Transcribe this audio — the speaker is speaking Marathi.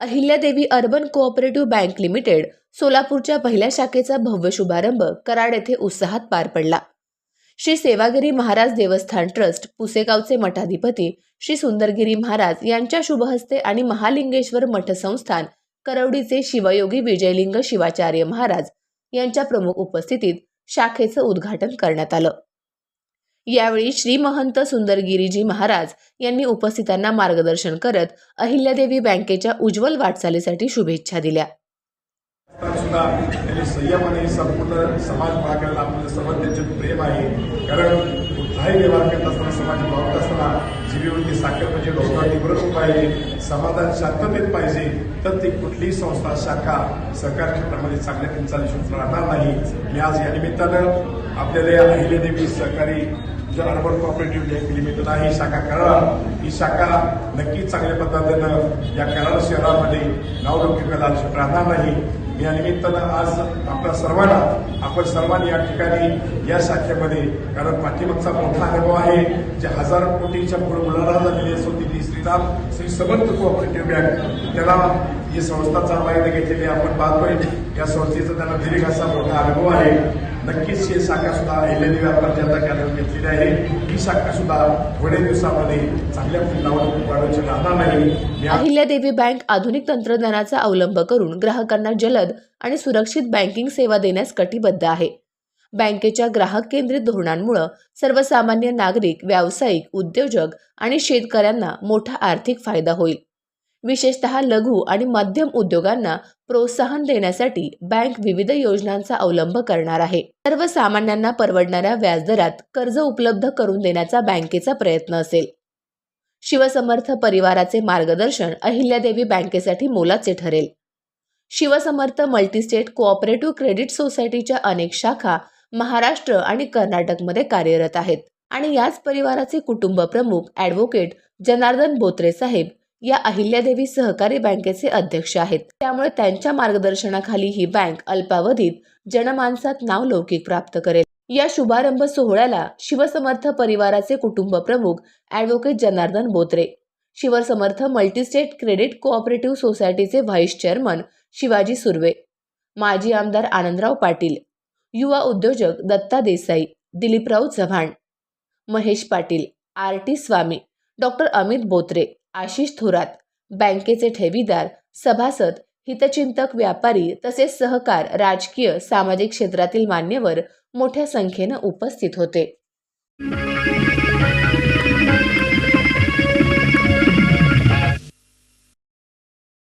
Ahilyadevi urban cooperative bank limited सोलापूरच्या पहिल्या शाखेचा भव्य शुभारंभ कराड येथे उत्साहात पार पडला. श्री सेवागिरी महाराज देवस्थान ट्रस्ट पुसेगावचे मठाधिपती श्री सुंदरगिरी महाराज यांच्या शुभहस्ते आणि महालिंगेश्वर मठ संस्थान करवडीचे शिवयोगी विजयलिंग शिवाचार्य महाराज यांच्या प्रमुख उपस्थितीत शाखेचं उद्घाटन करण्यात आलं. यावेळी श्री महंत सुंदरगिरीजी महाराज यांनी उपस्थितांना मार्गदर्शन करत अहिल्यादेवी बँकेच्या उज्ज्वल वाटचालीसाठी शुभेच्छा दिल्या. सुद्धा त्यांनी संयमाने संपूर्ण समाज बाळगायला आपलं सर्व त्यांचे प्रेम आहे. कारण कुठलाही व्यवहार करत असताना समाज वावरत असताना जीवीवरती साखर म्हणजे डोक्यावरती बरोबर पाहिजे समाधान शांततेत पाहिजे तर ती कुठलीही संस्था शाखा सरकार क्षेत्रामध्ये चांगल्या रीतीने चालू राहणार नाही. आणि आज या निमित्तानं आपल्याला अहिल्यादेवी सहकारी जो अर्बन कॉपरेटिव्ह बँक लिमिटेड आहे ही शाखा कराड ही शाखा नक्कीच चांगल्या पद्धतीनं या कराड शहरामध्ये नावलौकिकाला राहणार नाही. या निमित्तानं आज आपल्या सर्वांना आपण सर्वांनी या ठिकाणी या शाखेमध्ये कारण पाठीमागचा मोठा अनुभव आहे जे हजार कोटीच्या पुढे मुलाला झालेली असो ती श्रीराम श्री समर्थ कोऑपरेटिव्ह बँक त्याला ही संस्था फायदा घेतलेली आपण पाहतोय. या संस्थेचा त्यांना दीर्घ असा मोठा अनुभव आहे. नक्कीच हे शाखा सुद्धा अहिल्यादेवी आपण जनता कॅनल घेतलेली आहे. ही शाखा सुद्धा थोड्या दिवसामध्ये चांगल्या फुलावर वाढवायची राहणार नाही. अहिल्यादेवी बँक आधुनिक तंत्रज्ञानाचा अवलंब करून ग्राहकांना जलद आणि सुरक्षित बँकिंग सेवा देण्यास कटिबद्ध आहे. बँकेच्या ग्राहक केंद्रित धोरणांमुळे सर्वसामान्य नागरिक व्यावसायिक उद्योजक आणि शेतकऱ्यांना मोठा आर्थिक फायदा होईल. विशेषतः लघु आणि मध्यम उद्योगांना प्रोत्साहन देण्यासाठी बँक विविध योजनांचा अवलंब करणार आहे. सर्वसामान्यांना परवडणाऱ्या व्याजदरात कर्ज उपलब्ध करून देण्याचा बँकेचा प्रयत्न असेल. शिवसमर्थ परिवाराचे मार्गदर्शन अहिल्यादेवी बँकेसाठी मोलाचे ठरेल. शिवसमर्थ मल्टीस्टेट कोऑपरेटिव्ह क्रेडिट सोसायटीच्या अनेक शाखा महाराष्ट्र आणि कर्नाटकमध्ये कार्यरत आहेत. आणि याच परिवाराचे कुटुंब प्रमुख ॲडव्होकेट जनार्दन बोत्रे साहेब या अहिल्यादेवी सहकारी बँकेचे अध्यक्ष आहेत. त्यामुळे त्यांच्या मार्गदर्शनाखाली ही बँक अल्पावधीत जनमानसात नावलौकिक प्राप्त करेल. या शुभारंभ सोहळ्याला शिवसमर्थ परिवाराचे कुटुंब प्रमुख advocate Janardan Botre Shivsamarth multistate credit cooperative सोसायटीचे व्हाईस चेअरमन शिवाजी सुर्वे माजी आमदार आनंदराव पाटील युवा उद्योजक Datta Desai Diliprao Chavan Mahesh Patil R T Swami doctor Amit Botre Ashish Thorat बँकेचे ठेवीदार सभासद हितचिंतक व्यापारी तसेच सहकार राजकीय सामाजिक क्षेत्रातील मान्यवर मोठ्या संख्येनं उपस्थित होते.